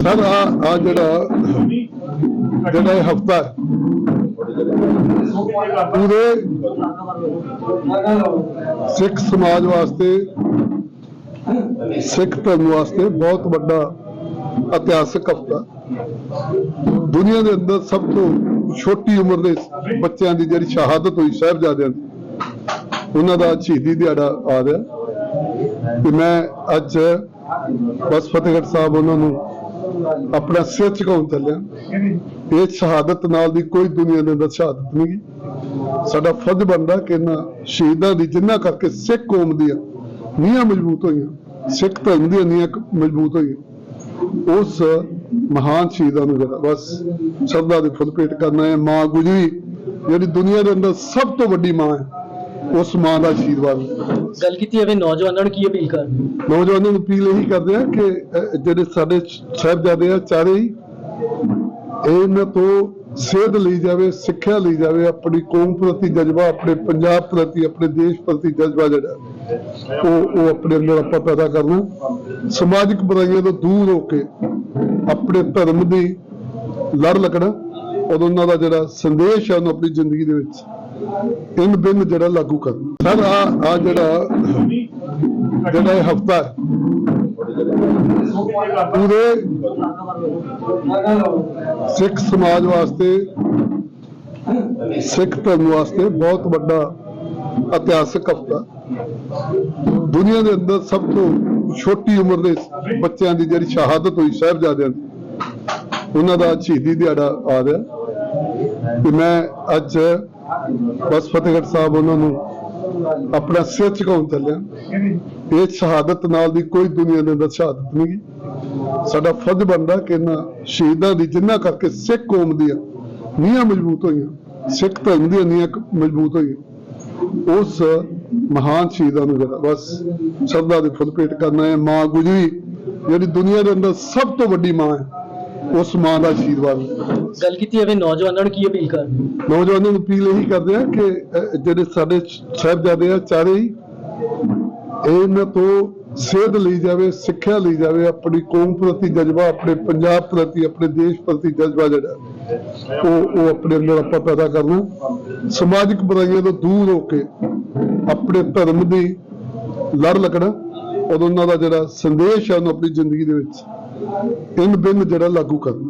Sir, ਆ ਆ ਜਿਹੜਾ ਜਿਹੜਾ ਇਹ ਹਫਤਾ ਹੈ, ਪੂਰੇ ਸਿੱਖ ਸਮਾਜ ਵਾਸਤੇ, ਸਿੱਖ ਧਰਮ ਵਾਸਤੇ ਬਹੁਤ ਵੱਡਾ ਇਤਿਹਾਸਕ ਹਫਤਾ ਦੁਨੀਆ ਦੇ ਅੰਦਰ ਸਭ ਤੋਂ ਛੋਟੀ ਉਮਰ ਦੇ ਬੱਚਿਆਂ ਦੀ ਜਿਹੜੀ ਸ਼ਹਾਦਤ ਹੋਈ ਸਾਹਿਬਜ਼ਾਦਿਆਂ ਦੀ, ਉਹਨਾਂ ਦਾ ਸ਼ਹੀਦੀ ਦਿਹਾੜਾ ਆ ਰਿਹਾ ਤੇ ਮੈਂ ਅੱਜ ਬਸ ਫਤਿਹਗੜ੍ਹ ਸਾਹਿਬ ਉਹਨਾਂ ਨੂੰ ਆਪਣਾ ਸਿਰ ਝੁਕਾਉਣ ਚੱਲਿਆ ਇਹ ਸ਼ਹਾਦਤ ਨਾਲ ਦੀ ਕੋਈ ਦੁਨੀਆ ਦੇ ਅੰਦਰ ਸ਼ਹਾਦਤ ਨਹੀਂ ਸਾਡਾ ਫਰਜ਼ ਬਣਦਾ ਕਿ ਇਹਨਾਂ ਸ਼ਹੀਦਾਂ ਦੀ ਜਿੰਨਾ ਕਰਕੇ ਸਿੱਖ ਕੌਮ ਦੀਆਂ ਨੀਹਾਂ ਮਜ਼ਬੂਤ ਹੋਈਆਂ। ਸਿੱਖ ਧਰਮ ਦੀਆਂ ਨੀਹਾਂ ਮਜ਼ਬੂਤ ਹੋਈਆਂ। ਉਸ ਮਹਾਨ ਸ਼ਹੀਦਾਂ ਨੂੰ ਜਿਹੜਾ ਬਸ ਸ਼ਰਧਾ ਦੇ ਫੁੱਲ ਭੇਟ ਕਰਨਾ ਹੈ। ਮਾਂ ਗੁਜਰੀ, ਜਿਹੜੀ ਦੁਨੀਆ ਦੇ ਅੰਦਰ ਸਭ ਤੋਂ ਵੱਡੀ ਮਾਂ ਹੈ ਉਸ ਮਾਂ ਦਾ ਆਸ਼ੀਰਵਾਦ। ਗੱਲ ਕੀਤੀ ਜਾਵੇ ਨੌਜਵਾਨਾਂ ਨੂੰ ਕੀ ਅਪੀਲ ਕਰਦੇ ਨੌਜਵਾਨਾਂ ਨੂੰ ਅਪੀਲ ਇਹੀ ਕਰਦੇ ਆ ਕਿ ਅਹ, ਜਿਹੜੇ ਸਾਡੇ ਸਾਹਿਬਜ਼ਾਦੇ ਆ ਚਾਰੇ ਹੀ ਇਹਨਾਂ ਤੋਂ ਸੇਧ ਲਈ ਜਾਵੇ ਸਿੱਖਿਆ ਲਈ ਜਾਵੇ ਆਪਣੀ ਕੌਮ ਪ੍ਰਤੀ ਜਜ਼ਬਾ ਆਪਣੇ ਪੰਜਾਬ ਪ੍ਰਤੀ ਆਪਣੇ ਦੇਸ਼ ਪ੍ਰਤੀ ਜਜ਼ਬਾ ਜਿਹੜਾ ਉਹ ਉਹ ਆਪਣੇ ਅੰਦਰ ਆਪਾਂ ਪੈਦਾ ਕਰਨਾ ਸਮਾਜਿਕ ਬੁਰਾਈਆਂ ਤੋਂ ਦੂਰ ਹੋ ਕੇ ਆਪਣੇ ਧਰਮ ਦੀ ਲੜ ਲੱਗਣਾ ਔਰ ਉਹਨਾਂ ਦਾ ਜਿਹੜਾ ਸੰਦੇਸ਼ ਹੈ ਉਹਨੂੰ ਆਪਣੀ ਜ਼ਿੰਦਗੀ ਦੇ ਵਿੱਚ ਇਨ ਬਿਨ ਜਿਹੜਾ ਲਾਗੂ ਕਰ ਸਰ, ਆ ਆ ਜਿਹੜਾ ਜਿਹੜਾ ਇਹ ਹਫਤਾ ਹੈ, ਪੂਰੇ ਸਿੱਖ ਸਮਾਜ ਵਾਸਤੇ, ਸਿੱਖ ਧਰਮ ਵਾਸਤੇ ਬਹੁਤ ਵੱਡਾ ਇਤਿਹਾਸਕ ਹਫਤਾ ਦੁਨੀਆ ਦੇ ਅੰਦਰ ਸਭ ਤੋਂ ਛੋਟੀ ਉਮਰ ਦੇ ਬੱਚਿਆਂ ਦੀ ਜਿਹੜੀ ਸ਼ਹਾਦਤ ਹੋਈ ਸਾਹਿਬਜ਼ਾਦਿਆਂ ਦੀ, ਉਹਨਾਂ ਦਾ ਸ਼ਹੀਦੀ ਦਿਹਾੜਾ ਆ ਰਿਹਾ ਤੇ ਮੈਂ ਅੱਜ ਬਸ ਫਤਿਹਗੜ੍ਹ ਸਾਹਿਬ ਉਹਨਾਂ ਨੂੰ ਆਪਣਾ ਸਿਰ ਝੁਕਾਉਣ ਚੱਲਿਆ। ਇਹ ਸ਼ਹਾਦਤ ਨਾਲ ਦੀ ਕੋਈ ਦੁਨੀਆ ਦੇ ਅੰਦਰ ਸ਼ਹਾਦਤ ਨਹੀਂ ਸਾਡਾ ਫਰਜ਼ ਬਣਦਾ ਕਿ ਇਹਨਾਂ ਸ਼ਹੀਦਾਂ ਦੀ ਜਿੰਨਾ ਕਰਕੇ ਸਿੱਖ ਕੌਮ ਦੀਆਂ ਨੀਹਾਂ ਮਜ਼ਬੂਤ ਹੋਈਆਂ, ਸਿੱਖ ਧਰਮ ਦੀਆਂ ਨੀਹਾਂ ਮਜ਼ਬੂਤ ਹੋਈਆਂ, ਉਸ ਮਹਾਨ ਸ਼ਹੀਦਾਂ ਨੂੰ ਜਿਹੜਾ ਬਸ ਸ਼ਰਧਾ ਦੇ ਫੁੱਲ ਭੇਟ ਕਰਨਾ ਹੈ। ਮਾਂ ਗੁਜਰੀ, ਜਿਹੜੀ ਦੁਨੀਆ ਦੇ ਅੰਦਰ ਸਭ ਤੋਂ ਵੱਡੀ ਮਾਂ ਹੈ ਉਸ ਮਾਂ ਦਾ ਆਸ਼ੀਰਵਾਦ। ਗੱਲ ਕੀਤੀ ਜਾਵੇ ਨੌਜਵਾਨਾਂ ਨੂੰ ਕੀ ਅਪੀਲ ਕਰਦੇ ਨੌਜਵਾਨਾਂ ਨੂੰ ਅਪੀਲ ਇਹੀ ਕਰਦੇ ਆ ਕਿ ਅਹ, ਜਿਹੜੇ ਸਾਡੇ ਸਾਹਿਬਜ਼ਾਦੇ ਆ ਚਾਰੇ ਹੀ ਇਹਨਾਂ ਤੋਂ ਸੇਧ ਲਈ ਜਾਵੇ ਸਿੱਖਿਆ ਲਈ ਜਾਵੇ ਆਪਣੀ ਕੌਮ ਪ੍ਰਤੀ ਜਜ਼ਬਾ ਆਪਣੇ ਪੰਜਾਬ ਪ੍ਰਤੀ ਆਪਣੇ ਦੇਸ਼ ਪ੍ਰਤੀ ਜਜ਼ਬਾ ਜਿਹੜਾ ਉਹ ਉਹ ਆਪਣੇ ਅੰਦਰ ਆਪਾਂ ਪੈਦਾ ਕਰਨਾ ਸਮਾਜਿਕ ਬੁਰਾਈਆਂ ਤੋਂ ਦੂਰ ਹੋ ਕੇ ਆਪਣੇ ਧਰਮ ਦੀ ਲੜ ਲੱਗਣਾ ਔਰ ਉਹਨਾਂ ਦਾ ਜਿਹੜਾ ਸੰਦੇਸ਼ ਹੈ ਉਹਨੂੰ ਆਪਣੀ ਜ਼ਿੰਦਗੀ ਦੇ ਵਿੱਚ ਇਨ ਬਿਨ ਜਿਹੜਾ ਲਾਗੂ ਕਰਨ